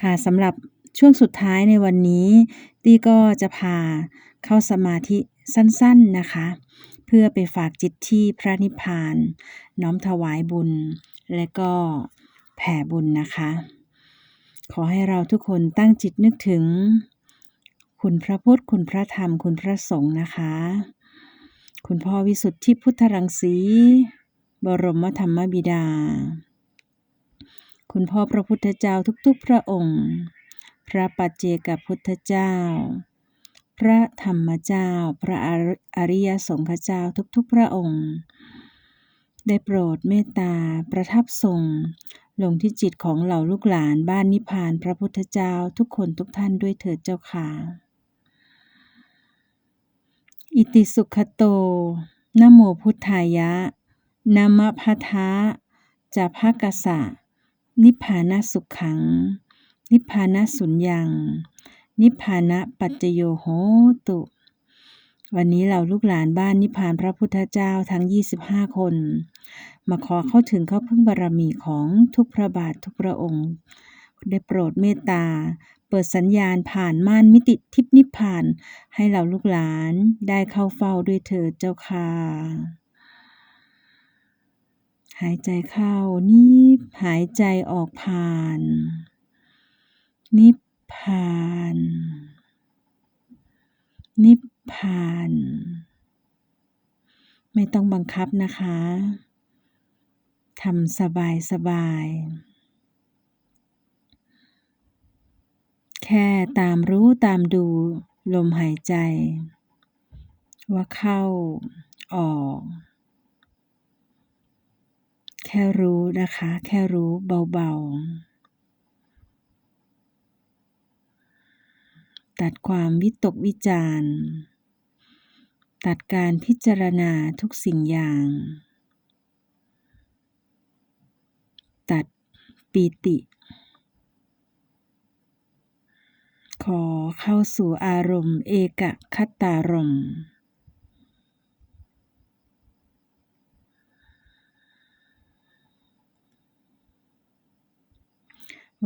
ค่ะสำหรับช่วงสุดท้ายในวันนี้ ตี้ก็จะพาเข้าสมาธิสั้นๆนะคะ เพื่อไปฝากจิตที่พระนิพพาน น้อมถวายบุญ และก็แผ่บุญนะคะ ขอให้เราทุกคนตั้งจิตนึกถึง คุณพระพุทธ คุณพระธรรม คุณพระสงฆ์นะคะ คุณพ่อวิสุทธิพุทธรังสี บรมธรรมบิดา คุณพ่อพระพุทธเจ้าทุกๆ พระองค์ พระปัจเจกพุทธเจ้า พระธรรมเจ้า พระอริยสงฆ์เจ้าทุกๆ พระองค์ ได้โปรดเมตตาประทับทรงลงที่จิตของเหล่าลูกหลานบ้านนิพพานพระพุทธเจ้าทุกคนทุกท่านด้วยเถิดเจ้าค่ะ อิติสุขโตนโมพุทธายะนามพัทะจะภากสะ นิพพานะสุขขัง นิพพานะสุญญังนิพพานะปัจจโยโหตุ วันนี้เราลูกหลานบ้านนิพพานพระพุทธเจ้าทั้ง 25 คน มาขอเข้าถึงเข้าพึ่งบารมีของทุกพระบาททุกพระองค์ ได้โปรดเมตตา เปิดสัญญาณผ่านม่านมิติทิพนิพพาน ให้เราลูกหลานได้เข้าเฝ้าด้วยเถิดเจ้าค่ะ หายใจเข้านิพหายใจออกผ่าน นิพพาน นิพพาน ไม่ต้องบังคับนะคะทำสบายสบาย แค่ตามรู้ตามดูลมหายใจ ว่าเข้าออก แค่รู้นะคะ แค่รู้เบาๆ ตัดความวิตกวิจารณ์ตัดการพิจารณาทุกสิ่งอย่าง ตัดปีติ ขอเข้าสู่อารมณ์เอกคัตตารมณ์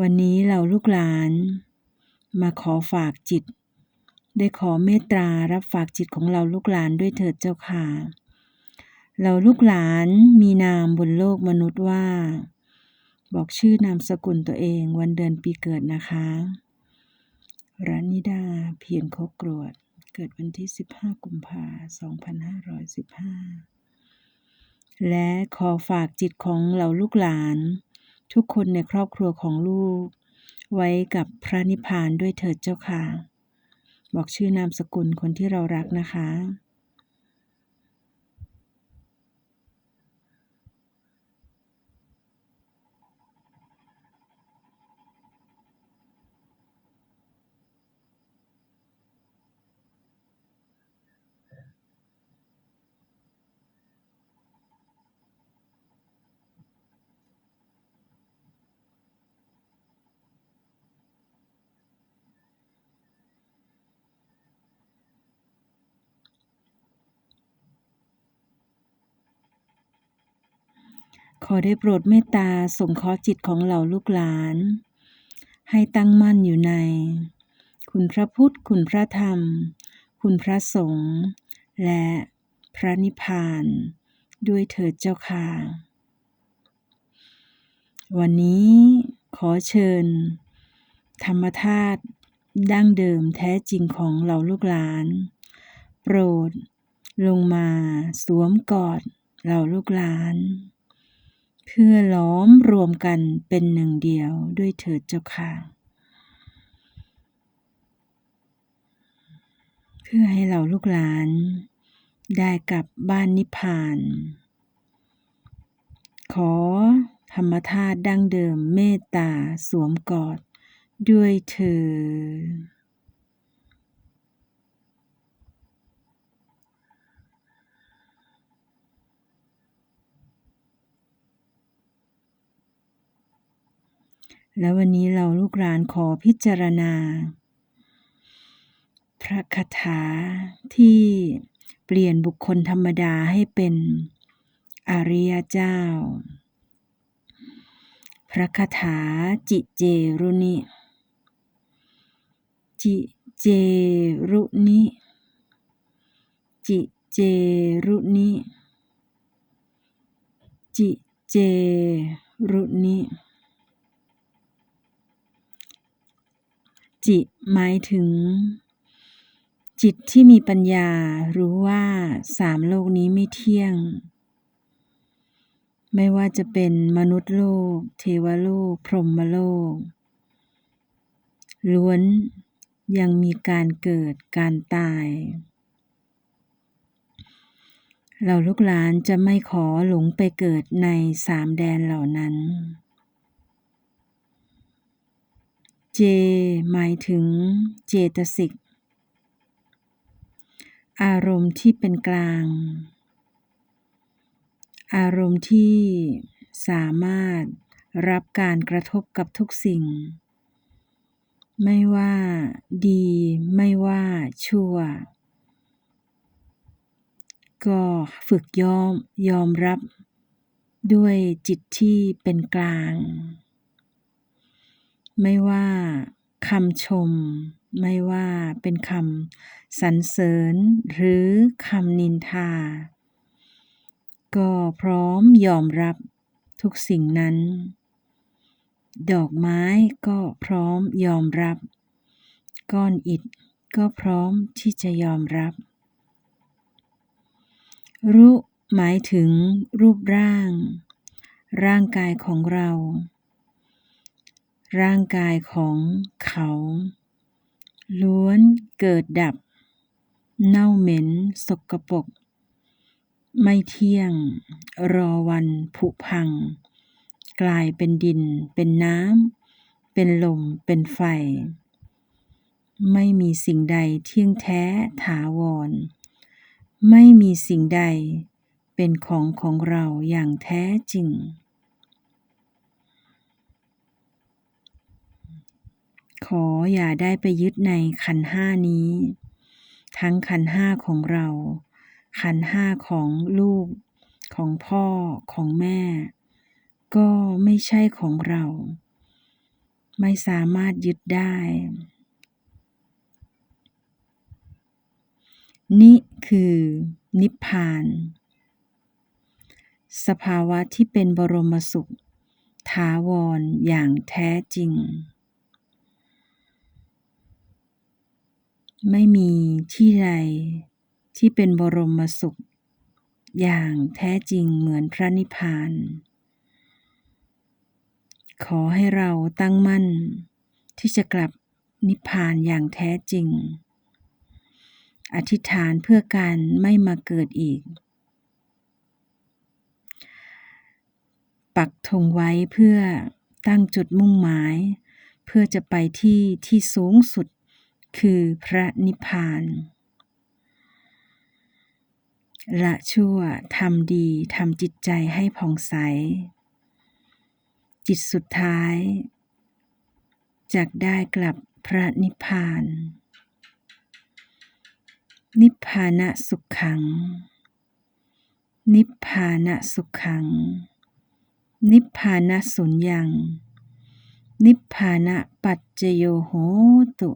วันนี้เราลูกหลาน มาขอฝากจิต ได้ขอเมตตารับฝากจิตของเราลูกหลานด้วยเถิดเจ้าค่ะ เราลูกหลานมีนามบนโลกมนุษย์ว่า บอกชื่อนามสกุลตัวเองวันเดือนปีเกิดนะคะรานิดาเพียรโคกรวด เกิดวันที่ 15 กุมภาพันธ์2515 และขอฝากจิตของเราลูกหลาน ทุกคนในครอบครัวของลูก ไว้กับพระนิพพานด้วยเถิดเจ้าค่ะ บอกชื่อนามสกุลคนที่เรารักนะคะ ขอได้โปรดเมตตาสงเคราะห์จิตของเหล่าลูกหลาน ให้ตั้งมั่นอยู่ใน คุณพระพุทธ คุณพระธรรม คุณพระสงฆ์และพระนิพพาน ด้วยเถิดเจ้าค่ะ วันนี้ขอเชิญ ธรรมธาตุดั้งเดิมแท้จริงของเหล่าลูกหลาน โปรด ลงมาสวมกอดเหล่าลูกหลาน เพื่อล้อมรวมกันเป็นหนึ่งเดียวด้วยเถิดเจ้าค่ะ เพื่อให้เราลูกหลาน ได้กลับบ้านนิพพาน ขอธรรมธาตุดั้งเดิมเมตตาสวมกอดด้วยเธอ และวันนี้เราลูกหลานขอพิจารณา พระคาถาที่เปลี่ยนบุคคลธรรมดาให้เป็นอริยเจ้า พระคาถาจิเจรุนิ จิเจรุนิ จิเจรุนิ จิเจรุนิ จิหมายถึง จิตที่มีปัญญารู้ว่าสามโลกนี้ไม่เที่ยง ไม่ว่าจะเป็นมนุษย์โลก เทวโลก พรหมโลก ล้วนยังมีการเกิดการตาย เราลูกหลานจะไม่ขอหลงไปเกิดในสามแดนเหล่านั้น เจ หมายถึงเจตสิก อารมณ์ที่เป็นกลาง อารมณ์ที่สามารถรับการกระทบกับทุกสิ่ง ไม่ว่าดีไม่ว่าชั่ว ก็ฝึกยอมยอมรับด้วยจิตที่เป็นกลาง ไม่ว่าคำชม ไม่ว่าเป็นคำสรรเสริญ หรือคำนินทา ก็พร้อมยอมรับทุกสิ่งนั้น ดอกไม้ก็พร้อมยอมรับ ก้อนอิฐก็พร้อมที่จะยอมรับ รู้หมายถึงรูปร่าง ร่างกายของเรา ร่างกายของเขา ล้วนเกิดดับ เน่าเหม็นสกปรกไม่เที่ยง รอวันผุพัง กลายเป็นดิน เป็นน้ำ เป็นลม เป็นไฟ ไม่มีสิ่งใดเที่ยงแท้ถาวร ไม่มีสิ่งใดเป็นของของเราอย่างแท้จริง ขออย่าได้ไปยึดในขันห้านี้ ทั้งขันห้าของเรา ขันห้าของลูก ของพ่อของแม่ ก็ไม่ใช่ของเรา ไม่สามารถยึดได้ นี่คือนิพพาน สภาวะที่เป็นบรมสุข ถาวรอย่างแท้จริง ไม่มีที่ใดที่เป็นบรมสุข อย่างแท้จริงเหมือนพระนิพพาน ขอให้เราตั้งมั่น ที่จะกลับนิพพานอย่างแท้จริง อธิษฐานเพื่อการไม่มาเกิดอีก ปักธงไว้เพื่อตั้งจุดมุ่งหมาย เพื่อจะไปที่ที่สูงสุด คือพระนิพพานละชั่วทำดีทำจิตใจให้ผ่องใส จิตสุดท้ายจากได้กลับพระนิพพาน นิพพานะสุขขัง นิพพานะสุขขัง นิพพานะสุญญัง นิพพานะปัจเจโยโหตุ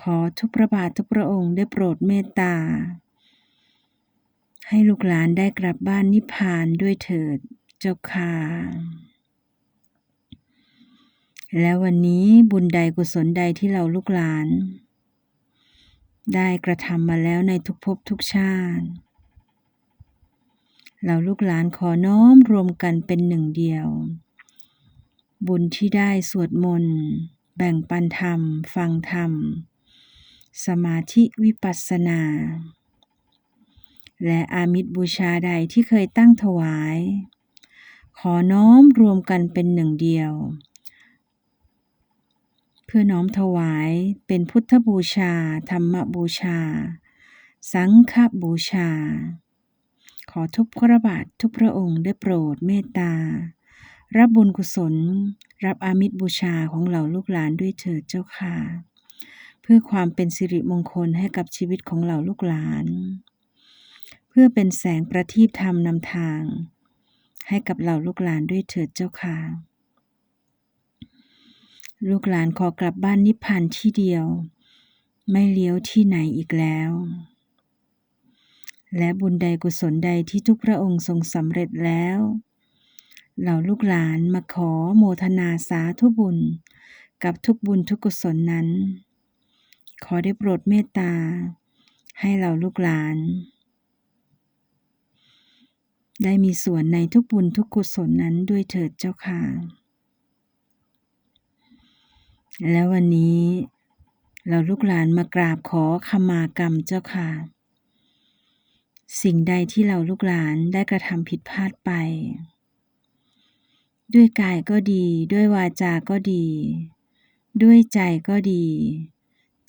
ขอทุกพระบาททุกพระองค์ได้โปรดเมตตา ให้ลูกหลานได้กลับบ้านนิพพานด้วยเถิดเจ้าค่ะและวันนี้บุญใดกุศลใดที่เราลูกหลาน ได้กระทำมาแล้วในทุกภพทุกชาติ เราลูกหลานขอน้อมรวมกันเป็นหนึ่งเดียว บุญที่ได้สวดมนต์ แบ่งปันธรรม ฟังธรรม สมาธิวิปัสสนา และอามิตรบูชาใดที่เคยตั้งถวาย ขอน้อมรวมกันเป็นหนึ่งเดียว เพื่อน้อมถวายเป็นพุทธบูชา ธรรมบูชา สังฆบูชา ขอทุกพระบาททุกพระองค์ได้โปรดเมตตา รับบุญกุศล รับอามิตรบูชาของเหล่าลูกหลานด้วยเถิดเจ้าค่ะ เพื่อความเป็นสิริมงคลให้กับชีวิตของเหล่าลูกหลาน เพื่อเป็นแสงประทีปธรรมนำทาง ให้กับเหล่าลูกหลานด้วยเถิดเจ้าค่ะ ลูกหลานขอกลับบ้านนิพพานที่เดียว ไม่เลี้ยวที่ไหนอีกแล้ว และบุญใดกุศลใดที่ทุกพระองค์ทรงสำเร็จแล้วเหล่าลูกหลานมาขอโมทนาสาธุบุญ กับทุกบุญทุกกุศลนั้น ขอได้โปรดเมตตา ให้เหล่าลูกหลาน ได้มีส่วนในทุกบุญทุกกุศลนั้นด้วยเถิดเจ้าค่ะ แล้ววันนี้ เราลูกหลานมากราบขอขมากรรมเจ้าค่ะ สิ่งใดที่เราลูกหลานได้กระทำผิดพลาดไป ด้วยกายก็ดี ด้วยวาจาก็ดี ด้วยใจก็ดี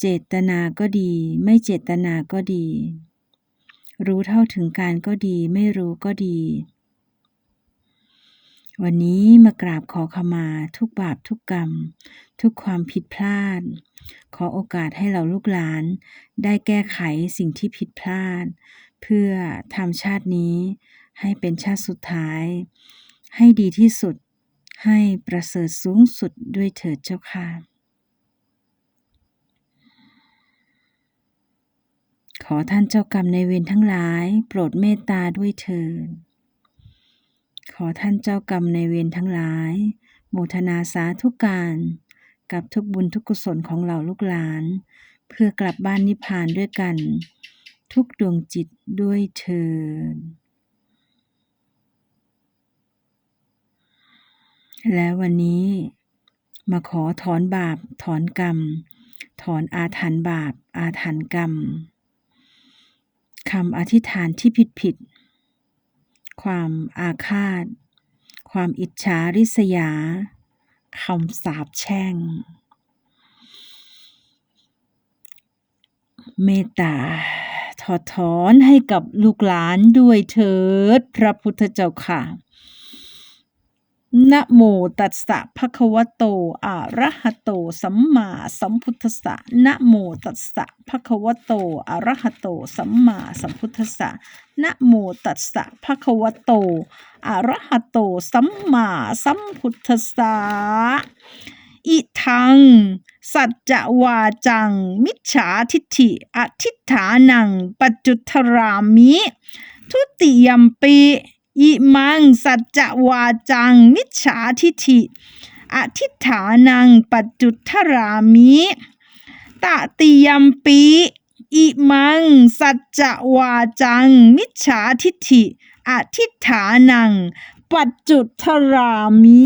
เจตนาก็ดี ไม่เจตนาก็ดี รู้เท่าถึงการก็ดี ไม่รู้ก็ดี วันนี้มากราบขอขมาทุกบาปทุกกรรม ทุกความผิดพลาด ขอโอกาสให้เราลูกหลาน ได้แก้ไขสิ่งที่ผิดพลาด เพื่อทำชาตินี้ให้เป็นชาติสุดท้าย ให้ดีที่สุดให้ประเสริฐสูงสุดด้วยเถิดเจ้าค่ะ ข อท่านเจ้ากรรมในเวรทั้งหลาย โปรดเมตตาด้วยเถิดขอท่านเจ้ากรรมในเวรทั้งหลายโมทนาสาธุการ กับทุกบุญทุกกุศลของเหล่าลูกหลาน เพื่อกลับบ้านนิพพานด้วยกัน ทุกดวงจิตด้วยเถิดและวันนี้มาขอถอนบาป ถอนกรรม ถอนอาถรรพ์บาป อาถรรพ์กรรม คำอธิษฐานที่ผิดผิด ความอาฆาต ความอิจฉาริษยา คำสาปแช่ง เมตตาถอดถอนให้กับลูกหลานด้วยเถิด พระพุทธเจ้าค่ะ นะโมตัสสะภะคะวะโต อะระหะโต สัมมาสัมพุทธัสสะนะโมตัสสะภะคะวะโต อะระหะโต สัมมาสัมพุทธัสสะนะโมตัสสะภะคะวะโต อะระหะโต สัมมาสัมพุทธัสสะอิทัง สัจจวาจัง มิจฉาทิฏฐิ อธิษฐานัง ปัจจุทรามิ ทุติยมปี อิมังสัจจวาจัง มิจฉาทิฏฐิ อธิฐานังปัจจุทรามิตติยมปีอิมังสัจจวาจัง มิจฉาทิฏฐิอธิฐานัง ปัจจุทรามิ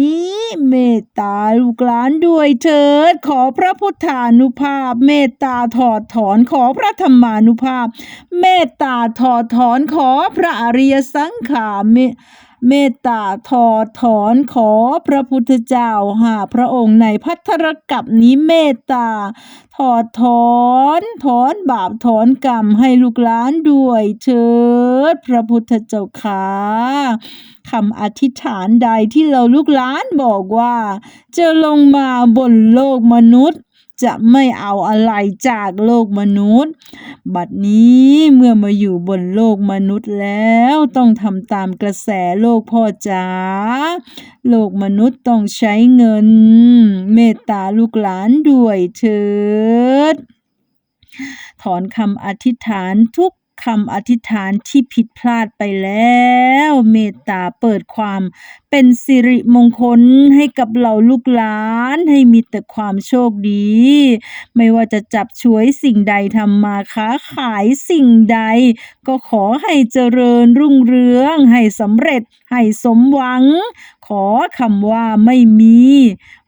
เมตตาลูกหลานด้วยเถิด ขอพระพุทธานุภาพ เมตตาถอดถอนขอพระธรรมานุภาพ เมตตาถอดถอนขอพระอริยสังขาร เมตตาถอดถอนขอพระพุทธเจ้าหาพระองค์ในพัทธรกับนี้เมตตา ถอดถอนถอนบาปถอนกรรมให้ลูกหลานด้วยเถิดพระพุทธเจ้าค่ะคำอธิษฐานใดที่เราลูกหลานบอกว่า จะลงมาบนโลกมนุษย์ จะไม่เอาอะไรจากโลกมนุษย์ บัดนี้เมื่อมาอยู่บนโลกมนุษย์แล้วต้องทำตามกระแสโลกพ่อจ๋าโลกมนุษย์ต้องใช้เงิน เมตตาลูกหลานด้วยเถิดถอนคำอธิษฐานทุก คำอธิษฐานที่ผิดพลาดไปแล้ว เมตตาเปิดความเป็นสิริมงคลให้กับเหล่าลูกหลานให้มีแต่ความโชคดี ไม่ว่าจะจับช่วยสิ่งใดทำมาค้าขายสิ่งใด ก็ขอให้เจริญรุ่งเรือง ให้สำเร็จ ให้สมหวัง ขอคำว่าไม่มี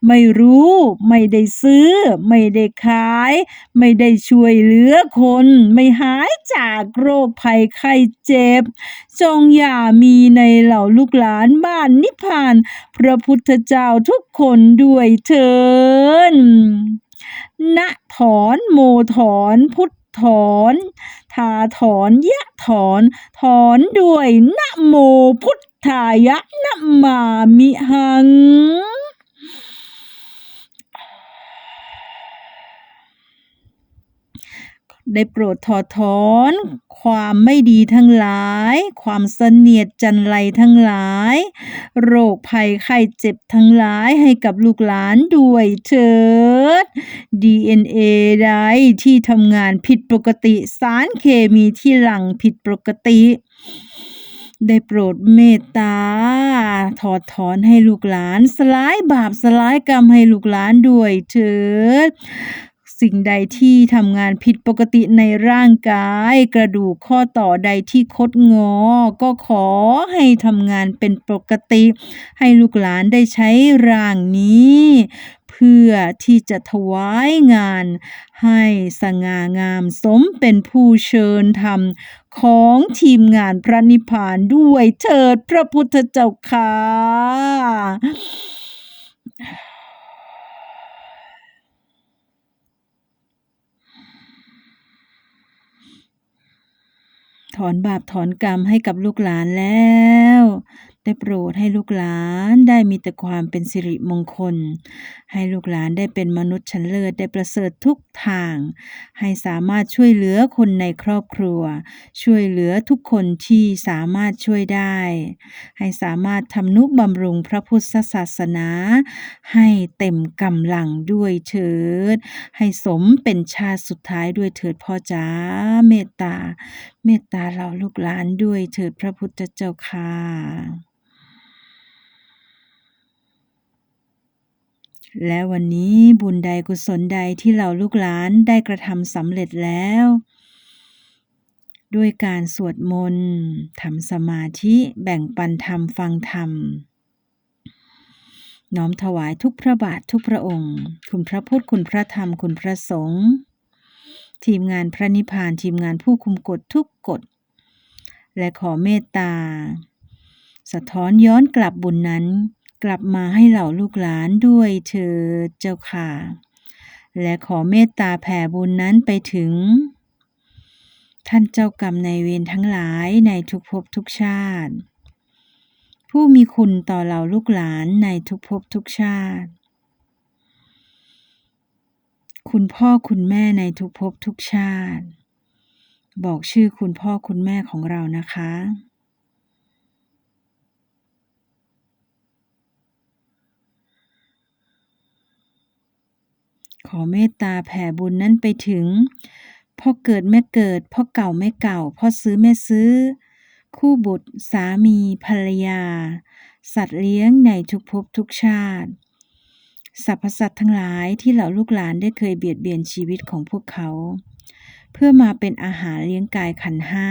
ไม่รู้ ไม่ได้ซื้อ ไม่ได้ขาย ไม่ได้ช่วยเหลือคน ไม่หายจากโรรคภัยไข้เจ็บ จงอย่ามีในเหล่าลูกหลานบ้านนิพพาน พระพุทธเจ้าทุกคนด้วยเถินนะถอนโมถอนพุทธถอนทาถอนยะถอน ถอนด้วยนะโมพุทธายะนะมามิหัง พ ได้โปรดถอดถอน ความไม่ดีทั้งหลาย ความเสนียดจันไรทั้งหลาย โรคภัยไข้เจ็บทั้งหลายให้กับลูกหลานด้วยเถิด DNA ใดที่ทำงานผิดปกติสารเคมีที่หลังผิดปกติได้โปรดเมตตา ถอดถอนให้ลูกหลาน สลายบาปสลายกรรมให้ลูกหลานด้วยเถิด สิ่งใดที่ทำงานผิดปกติในร่างกาย กระดูกข้อต่อใดที่คดงอ ก็ขอให้ทำงานเป็นปกติ ให้ลูกหลานได้ใช้ร่างนี้ เพื่อที่จะถวายงาน ให้สง่างามสมเป็นผู้เชิญธรรมของทีมงานพระนิพพานด้วยเถิดพระพุทธเจ้าค่ะ ถอนบาปถอนกรรมให้กับลูกหลานแล้ว ได้โปรดให้ลูกหลานได้มีแต่ความเป็นสิริมงคล ให้ลูกหลานได้เป็นมนุษย์ชั้นเลิศได้ประเสริฐทุกทาง ให้สามารถช่วยเหลือคนในครอบครัว ช่วยเหลือทุกคนที่สามารถช่วยได้ ให้สามารถทำนุบำรุงพระพุทธศาสนา ให้เต็มกำลังด้วยเถิด ให้สมเป็นชาติสุดท้ายด้วยเถิดพ่อจ๋าเมตตา เมตตาเราลูกหลานด้วยเถิดพระพุทธเจ้าค่ะ และวันนี้บุญใดกุศลใดที่เราลูกหลานได้กระทำสำเร็จแล้ว ด้วยการสวดมนต์ทำสมาธิแบ่งปันธรรมฟังธรรม น้อมถวายทุกพระบาททุกพระองค์ คุณพระพุทธคุณพระธรรมคุณพระสงฆ์ทีมงานพระนิพพานทีมงานผู้คุมกฎทุกกฎ และขอเมตตา สะท้อนย้อนกลับบุญนั้น กลับมาให้เหล่าลูกหลานด้วยเถิดเจ้าค่ะ และขอเมตตาแผ่บุญนั้นไปถึง ท่านเจ้ากรรมในเวรทั้งหลายในทุกภพทุกชาติ ผู้มีคุณต่อเราลูกหลานในทุกภพทุกชาติ คุณพ่อคุณแม่ในทุกภพทุกชาติ บอกชื่อคุณพ่อคุณแม่ของเรานะคะ ขอเมตตาแผ่บุญนั้นไปถึง พ่อเกิดแม่เกิด พ่อเก่าแม่เก่า พ่อซื้อแม่ซื้อ คู่บุตร สามีภรรยา สัตว์เลี้ยงในทุกภพทุกชาติสรรพสัตว์ทั้งหลายที่เหล่าลูกหลานได้เคยเบียดเบียนชีวิตของพวกเขา เพื่อมาเป็นอาหารเลี้ยงกายขันห้า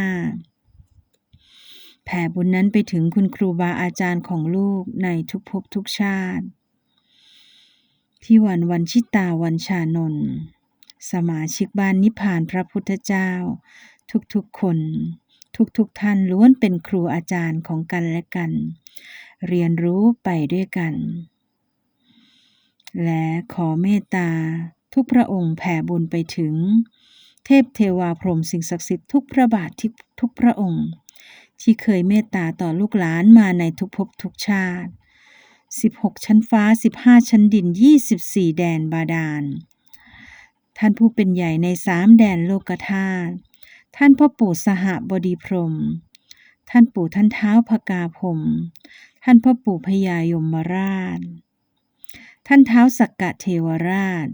แผ่บุญนั้นไปถึงคุณครูบาอาจารย์ของลูกในทุกภพทุกชาติ พี่วันวันชิตาวันชานนท์สมาชิกบ้านนิพพานพระพุทธเจ้า ทุกๆคน ทุกๆท่านล้วนเป็นครูอาจารย์ของกันและกัน เรียนรู้ไปด้วยกัน และขอเมตตาทุกพระองค์แผ่บุญไปถึง เทพเทวาพรหมสิ่งศักดิ์สิทธิ์ทุกพระบาทที่ทุกพระองค์ ที่เคยเมตตาต่อลูกหลานมาในทุกภพทุกชาติ 16 ชั้นฟ้า 15 ชั้นดิน 24 แดนบาดาล ท่านผู้เป็นใหญ่ในสามแดนโลกธาตุ ท่านพ่อปู่สหบดีพรม ท่านปู่ท่านเท้าพกาพรมท่านพ่อปู่พญายมราช ท่านเท้าสักกะเทวราช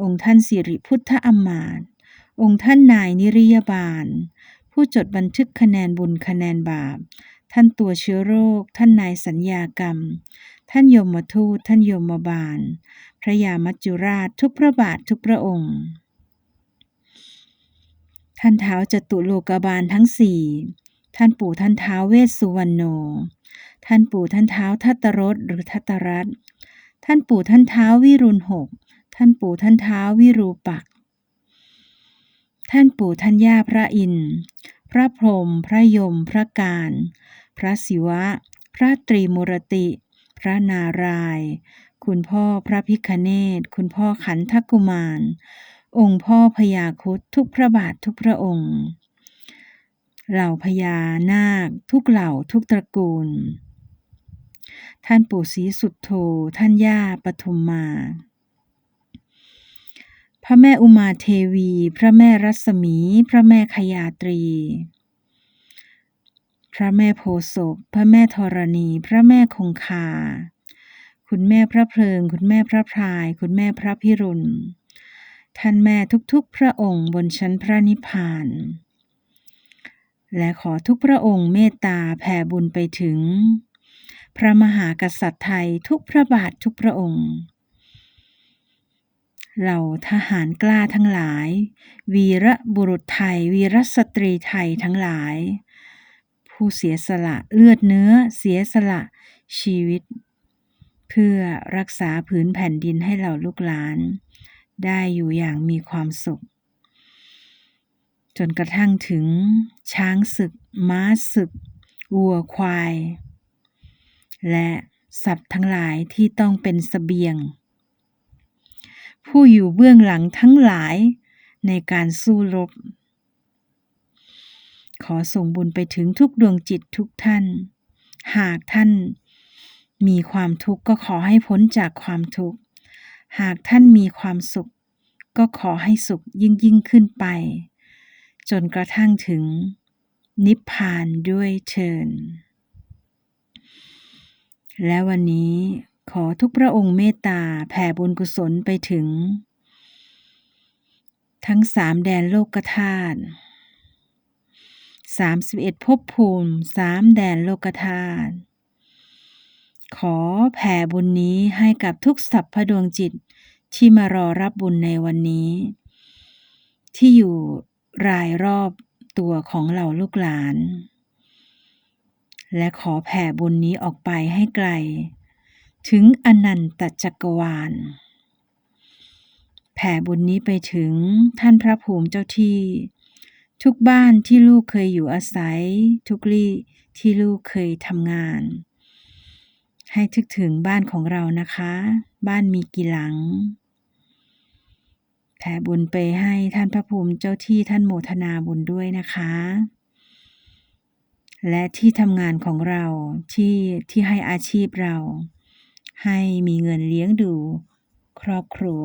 องค์ท่านสิริพุทธอมมาตองค์ท่านนายนิริยบาล ผู้จดบันทึกคะแนนบุญคะแนนบาป ท่านตัวเชื้อโรค ท่านนายสัญญากรรม ท่านยมทูตท่านยมบาล พระยามัจจุราชทุกพระบาททุกพระองค์ ท่านเท้าจตุโลกบาลทั้งสี่ท่านปู่ท่านเท้าเวสสุวรรณโน ท่านปู่ท่านเท้าทัตตรสหรือทัตตรัตท่านปู่ท่านเท้าวิรุณหก ท่านปู่ท่านเท้าวิรูปัก ท่านปู่ท่านย่าพระอินทร์ พระพรหม พระยม พระการ พระศิวะ พระตรีมุรติ พระนารายณ์คุณพ่อพระพิคเนศคุณพ่อขันทกุมาร องค์พ่อพญาครุฑทุกพระบาททุกพระองค์ เหล่าพญานาค ทุกเหล่าทุกตระกูล ท่านปู่ศรีสุดโธท่านย่าปทุมมา พระแม่อุมาเทวี พระแม่รัศมี พระแม่ขยาตรี พระแม่โพศพ พระแม่ธรณี พระแม่คงคา คุณแม่พระเพลิง คุณแม่พระพราย คุณแม่พระพิรุณ ท่านแม่ทุกๆ พระองค์บนชั้นพระนิพพาน และขอทุกพระองค์เมตตาแผ่บุญไปถึง พระมหากษัตริย์ไทยทุกพระบาททุกพระองค์เหล่าทหารกล้าทั้งหลาย วีระบุรุษไทย วีรสตรีไทยทั้งหลาย ผู้เสียสละเลือดเนื้อเสียสละชีวิต เพื่อรักษาผืนแผ่นดินให้เหล่าลูกหลาน ได้อยู่อย่างมีความสุข จนกระทั่งถึงช้างศึก ม้าศึกวัวควาย และสัตว์ทั้งหลายที่ต้องเป็นสเสบียง ผู้อยู่เบื้องหลังทั้งหลายในการสู้รบ ขอส่งบุญไปถึงทุกดวงจิตทุกท่าน หากท่าน มีความทุกข์ก็ขอให้พ้นจากความทุกข์ หากท่านมีความสุข ก็ขอให้สุขยิ่งยิ่งขึ้นไป จนกระทั่งถึง นิพพานด้วยเชิญ และวันนี้ขอทุกพระองค์เมตตาแผ่บุญกุศลไปถึง ทั้งสามแดนโลกธาตุ สามสิบเอ็ดภพภูมิสามแดนโลกธาตุขอแผ่บุญนี้ให้กับทุกสัพพดวงจิตที่มารอรับบุญในวันนี้ ที่อยู่รายรอบตัวของเหล่าลูกหลาน และขอแผ่บุญนี้ออกไปให้ไกล ถึงอนันตจักรวาล แผ่บุญนี้ไปถึงท่านพระภูมิเจ้าที่ ทุกบ้านที่ลูกเคยอยู่อาศัย ทุกลี่ที่ลูกเคยทำงาน ให้ทึกถึงบ้านของเรานะคะ บ้านมีกี่หลัง แผ่บุญไปให้ท่านพระภูมิเจ้าที่ท่านโมทนาบุญด้วยนะคะ และที่ทำงานของเราที่ที่ให้อาชีพเรา ให้มีเงินเลี้ยงดูครอบครัว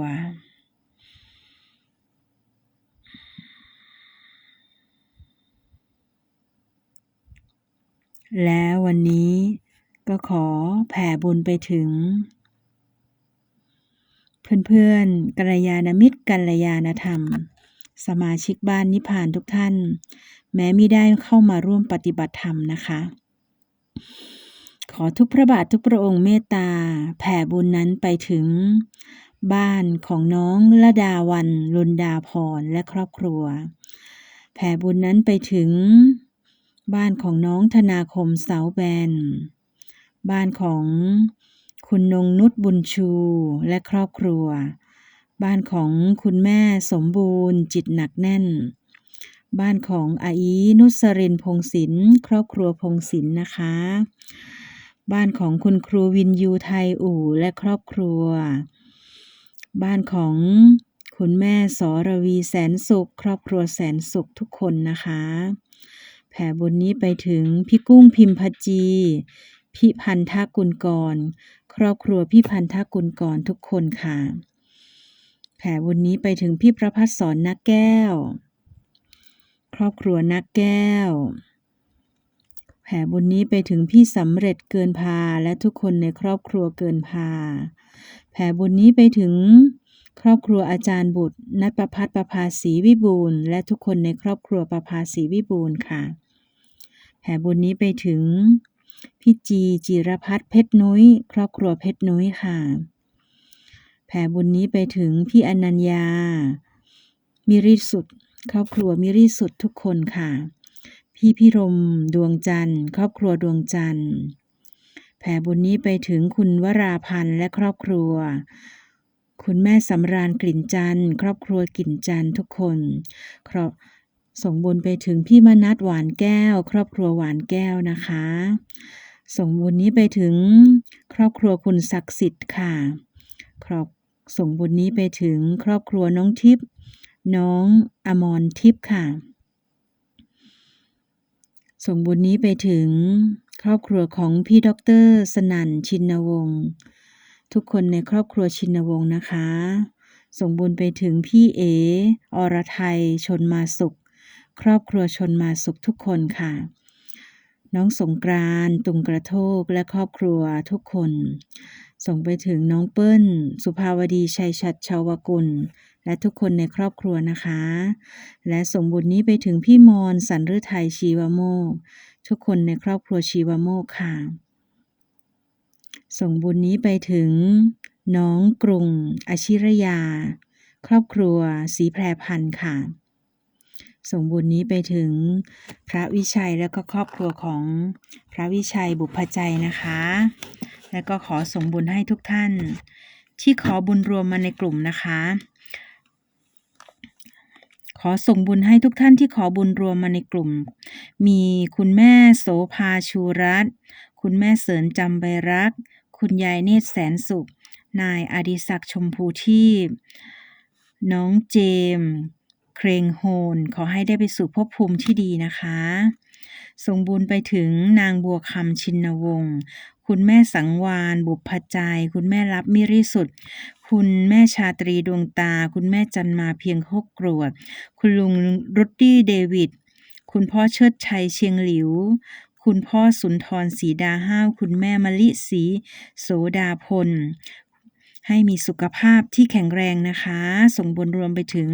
และวันนี้ก็ขอแผ่บุญไปถึง เพื่อนๆกัลยาณมิตรกัลยาณธรรม สมาชิกบ้านนิพพานทุกท่าน แม้ไม่ได้เข้ามาร่วมปฏิบัติธรรมนะคะ ขอทุกพระบาททุกพระองค์เมตตาแผ่บุญนั้นไปถึงบ้านของน้องละดาวันลุนดาพรและครอบครัว แผ่บุญนั้นไปถึง บ้านของน้องธนาคมเสาแบน บ้านของคุณนงนุชบุญชูและครอบครัว บ้านของคุณแม่สมบูรณ์จิตหนักแน่น บ้านของอาอีนุสรินพงศิลป์ครอบครัวพงศิลป์นะคะ บ้านของคุณครูวินยูไทยอู่และครอบครัว บ้านของคุณแม่สรวีแสนสุข ครอบครัวแสนสุขทุกคนนะคะ แผ่บุญนี้ไปถึงพี่กุ้งพิมพจี พี่พันธกุลกร ครอบครัวพี่พันธกุลกรทุกคนค่ะ แผ่บุญนี้ไปถึงพี่ประพัฒสอนนักแก้ว ครอบครัวนักแก้ว แผ่บุญนี้ไปถึงพี่สำเร็จเกินพาและทุกคนในครอบครัวเกินพา แผ่บุญนี้ไปถึงครอบครัวอาจารย์บุตรนัทประพัฒประภาศรีวิบูลย์และทุกคนในครอบครัวประภาศรีวิบูลย์ค่ะ แผ่บุญนี้ไปถึง พี่จีจิรพัฒน์เพชรนุ้ย ครอบครัวเพชรนุ้ยค่ะแผ่บุญนี้ไปถึงพี่อนัญญา มิริสุทธิ์ครอบครัวมิริสุทธิ์ทุกคนค่ะ พี่พิรม ดวงจันทร์ ครอบครัวดวงจันทร์ แผ่บุญนี้ไปถึงคุณวราพันธ์และครอบครัว คุณแม่สำราญกลิ่นจันทร์ ครอบครัวกลิ่นจันทร์ทุกคน ครอบ ส่งบุญไปถึงพี่มนัดหวานแก้ว ครอบครัวหวานแก้วนะคะ ส่งบุญนี้ไปถึงครอบครัวคุณศักดิ์สิทธิ์ค่ะ ครอบส่งบุญนี้ไปถึงครอบครัวน้องทิพย์น้องอมรทิพย์ค่ะ ส่งบุญนี้ไปถึงครอบครัวของพี่ด็อกเตอร์สนั่นชินวงศ์ทุกคนในครอบครัวชินวงศ์นะคะ ส่งบุญไปถึงพี่เออรไทยชนมาสุข ครอบครัวชนมาสุขทุกคนค่ะ น้องสงกรานตุงกระโทกและครอบครัวทุกคน ส่งไปถึงน้องเปิ้ล สุภาวดีชัยชัดชาวกุล และทุกคนในครอบครัวนะคะ และส่งบุญนี้ไปถึงพี่มอนสันฤทัยชีวโมก ทุกคนในครอบครัวชีวโมกค่ะ ส่งบุญนี้ไปถึง น้องกรุงอชิรยา ครอบครัวสีแพรพันธ์ค่ะ ส่งบุญนี้ไปถึงพระวิชัยและก็ครอบครัวของพระวิชัยบุพใจนะคะ และก็ขอส่งบุญให้ทุกท่าน ที่ขอบุญรวมมาในกลุ่มนะคะ ขอส่งบุญให้ทุกท่านที่ขอบุญรวมมาในกลุ่ม มีคุณแม่โสภาชูรัตคุณแม่เสริญจำใบรัก คุณยายเนตรแสนสุข นายอดิศักดิ์ชมพูทีพน้องเจม เครงโฮนขอให้ได้ไปสู่ภพภูมิที่ดีนะคะส่งบุญไปถึงนางบัวคำชินวงศ์คุณแม่สังวานบุพใจยคุณแม่รับมิริสุด คุณแม่ชาตรีดวงตา คุณแม่จันมาเพียงโคกกรวด คุณลุงรุดดี้เดวิด คุณพ่อเชิดชัยเชียงหลิว คุณพ่อสุนทรศรีดาห้าว คุณแม่มะลิศรีโสดาพล ให้มีสุขภาพที่แข็งแรงนะคะ ส่งบุญรวมไปถึง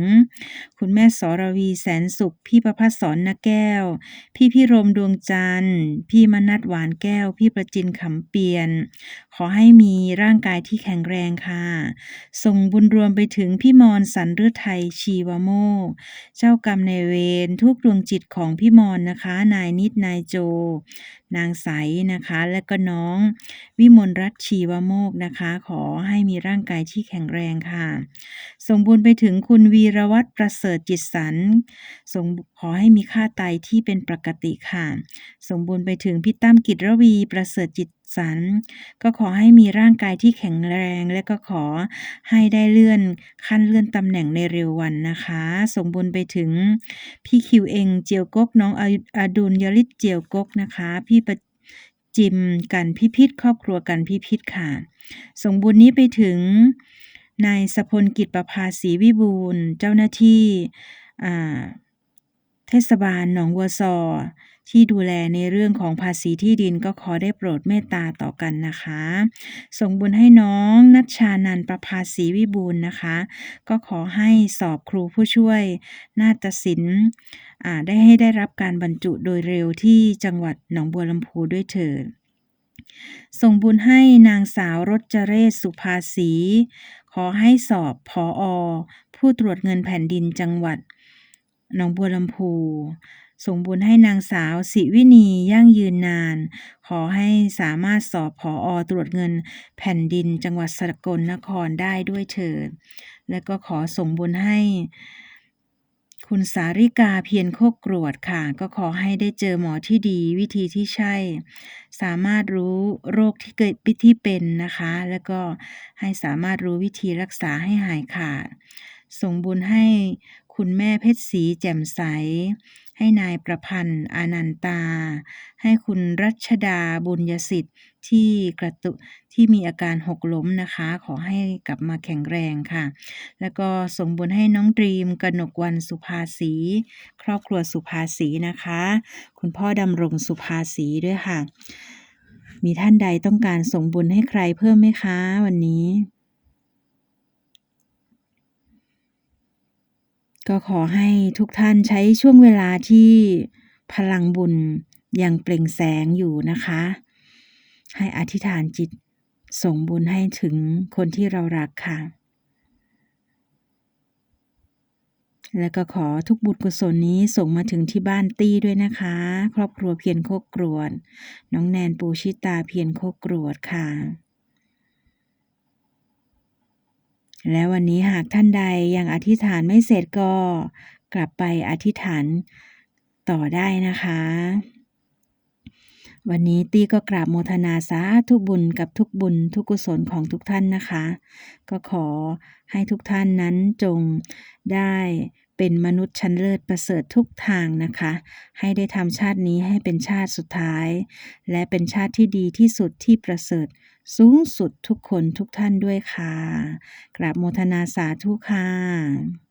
คุณแม่สรวีแสนสุข พี่ประพัฒสอนนาแก้ว พี่พี่รมดวงจันทร์ พี่มนัดหวานแก้ว พี่ประจินขำเปียน ขอให้มีร่างกายที่แข็งแรงค่ะ ส่งบุญรวมไปถึงพี่มอนสันฤทัยชีวโม เจ้ากรรมในายเวรทุกดวงจิตของพี่มอนนะคะ นายนิดนายโจ นางใสนะคะ และก็น้องวิมลรัตชีวโมกนะคะ ขอให้มีร่างกายที่แข็งแรงค่ะ ส่งบุญไปถึงคุณวีรวัตรประเสริฐจิตสันส่งขอให้มีค่าไตที่เป็นปกติค่ะ ส่งบุญไปถึงพี่ตั้มกิจรวีประเสริฐจิต สรรก็ขอให้มีร่างกายที่แข็งแรง และก็ขอให้ได้เลื่อนขั้นเลื่อนตำแหน่งในเร็ววันนะคะ ส่งบุญไปถึงพี่คิวเองเจียวกกน้องอดุลยลิศเจียวกกนะคะ พี่ประจิมกันพิพิธครอบครัวกันพิพิธค่ะ ส่งบุญนี้ไปถึงนายสพลกิจประภาสีวิบูลเจ้าหน้าที่เทศบาลหนองวัวซอ ที่ดูแลในเรื่องของภาษีที่ดินก็ขอได้โปรดเมตตาต่อกันนะคะ ส่งบุญให้น้องนัชชานันประภาสีวิบูลนะคะ ก็ขอให้สอบครูผู้ช่วย นาฏศิลป์ได้ให้ได้รับการบรรจุโดยเร็วที่จังหวัดหนองบัวลำพูด้วยเถิดส่งบุญให้นางสาวรจเรศสุภาษี ขอให้สอบพออ ผู้ตรวจเงินแผ่นดินจังหวัดหนองบัวลำพู ส่งบุญให้นางสาวสิวินียั่งยืนนาน ขอให้สามารถสอบพออตรวจเงินแผ่นดินจังหวัดสกลนครได้ด้วยเถิด และก็ขอส่งบุญให้ คุณสาริกาเพียรโคกกรวดค่ะ ก็ขอให้ได้เจอหมอที่ดีวิธีที่ใช่ สามารถรู้โรคที่เกิดที่เป็นนะคะ แล้วก็ให้สามารถรู้วิธีรักษาให้หายขาด ส่งบุญให้คุณแม่เพชรศรีแจ่มใส ให้นายประพันธ์ อานันตา ให้คุณรัชดาบุญยสิทธิ์ที่กระตุที่มีอาการหกล้มนะคะ ขอให้กลับมาแข็งแรงค่ะ แล้วก็ส่งบุญให้น้องดรีมกนกวันสุภาษีครอบครัวสุภาษีนะคะ คุณพ่อดำรงสุภาษีด้วยค่ะ มีท่านใดต้องการส่งบุญให้ใครเพิ่มไหมคะ วันนี้ ก็ขอให้ทุกท่านใช้ช่วงเวลาที่พลังบุญยังเปล่งแสงอยู่นะคะ ให้อธิษฐานจิตส่งบุญให้ถึงคนที่เรารักค่ะ และก็ขอทุกบุญกุศลนี้ส่งมาถึงที่บ้านตี้ด้วยนะคะ ครอบครัวเพียรโคกกรวด น้องแนนปูชิตาเพียรโคกกรวดค่ะ และวันนี้หากท่านใดยังอธิษฐานไม่เสร็จก็ กลับไปอธิษฐานต่อได้นะคะ วันนี้ตี้ก็กราบโมทนาสาธุบุญกับทุกบุญทุกกุศลของทุกท่านนะคะ ก็ขอให้ทุกท่านนั้นจงได้เป็นมนุษย์ชั้นเลิศประเสริฐทุกทางนะคะ ให้ได้ทำชาตินี้ให้เป็นชาติสุดท้าย และเป็นชาติที่ดีที่สุดที่ประเสริฐ สูงสุดทุกคนทุกท่านด้วยค่ะ กราบโมทนาสาธุค่ะ